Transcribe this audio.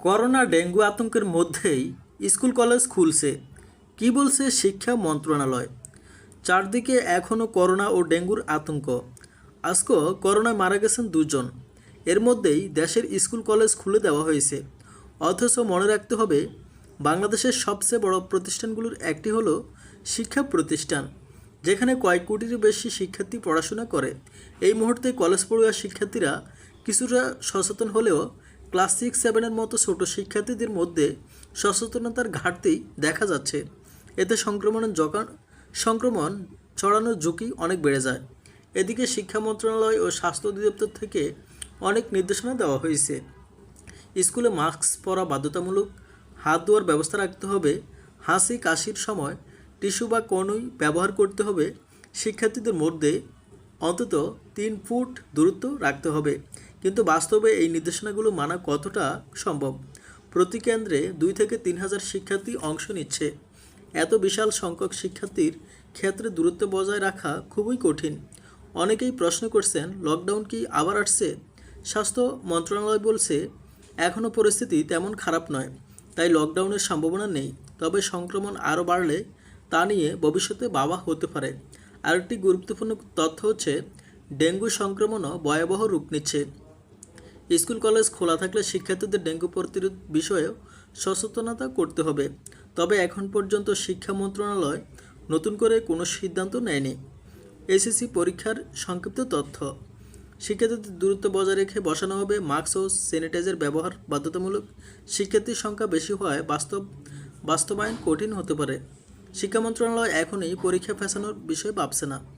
Corona dengue আতঙ্কের মধ্যেই school college খুলছে। কি বলছে শিক্ষা মন্ত্রণালয়? চারদিকে এখনও করোনা ও ডেঙ্গুর আতঙ্ক। আজকেও করোনায় মারা গেছেন দুজন। এর মধ্যেই দেশের স্কুল কলেজ খুলে দেওয়া হয়েছে। অথচ মনে রাখতে হবে, বাংলাদেশের সবচেয়ে বড় প্রতিষ্ঠানগুলোর একটি হলো শিক্ষা প্রতিষ্ঠান, যেখানে কয়েক কোটির বেশি শিক্ষার্থী পড়াশোনা করে। এই মুহূর্তে কলেজ পড়ুয়া শিক্ষার্থীরা কিছুটা সচেতন হলেও ক্লাস সিক্স সেভেনের মতো ছোট শিক্ষার্থীদের মধ্যে সচেতনতার ঘাটতি দেখা যাচ্ছে। এতে সংক্রমণের জকা সংক্রমণ ছড়ানোর ঝুঁকি অনেক বেড়ে যায়। এদিকে শিক্ষা মন্ত্রণালয় ও স্বাস্থ্য অধিদপ্তর থেকে অনেক নির্দেশনা দেওয়া হয়েছে। স্কুলে মাস্ক পরা বাধ্যতামূলক, হাত ধোয়ার ব্যবস্থা রাখতে হবে, হাসি কাশির সময় টিস্যু বা কনুই ব্যবহার করতে হবে। শিক্ষার্থীদের মধ্যে অন্তত তিন ফুট দূরত্ব রাখতে হবে। কিন্তু বাস্তবে এই নির্দেশনাগুলো মানা কতটা সম্ভব? প্রতি কেন্দ্রে দুই থেকে তিন হাজার শিক্ষার্থী অংশ নিচ্ছে। এত বিশাল সংখ্যক শিক্ষার্থীর ক্ষেত্রে দূরত্ব বজায় রাখা খুবই কঠিন। অনেকেই প্রশ্ন করছেন, লকডাউন কি আবার আসছে? স্বাস্থ্য মন্ত্রণালয় বলছে এখনও পরিস্থিতি তেমন খারাপ নয়। তাই লকডাউনের সম্ভাবনা নেই। তবে সংক্রমণ আরও বাড়লে তা নিয়ে ভবিষ্যতে বাবা হতে পারে। আরেকটি গুরুত্বপূর্ণ তথ্য হচ্ছে, ডেঙ্গু সংক্রমণও ভয়াবহ রূপ নিচ্ছে। স্কুল কলেজ খোলা থাকলে শিক্ষার্থীদের ডেঙ্গু প্রতিরোধ বিষয়েও সচেতনতা করতে হবে। তবে এখন পর্যন্ত শিক্ষা মন্ত্রণালয় নতুন করে কোনো সিদ্ধান্ত নেয়নি। এসএসসি পরীক্ষার সংক্ষিপ্ত তথ্য। শিক্ষার্থীদের দূরত্ব বজায় রেখে বসানো হবে মাস্ক ও স্যানিটাইজার ব্যবহার বাধ্যতামূলক। শিক্ষার্থীর সংখ্যা বেশি হওয়ায় বাস্তব, বাস্তবায়ন কঠিন হতে পারে। শিক্ষা মন্ত্রণালয় এখনই পরীক্ষা ফেসানোর বিষয়ে ভাবছে না।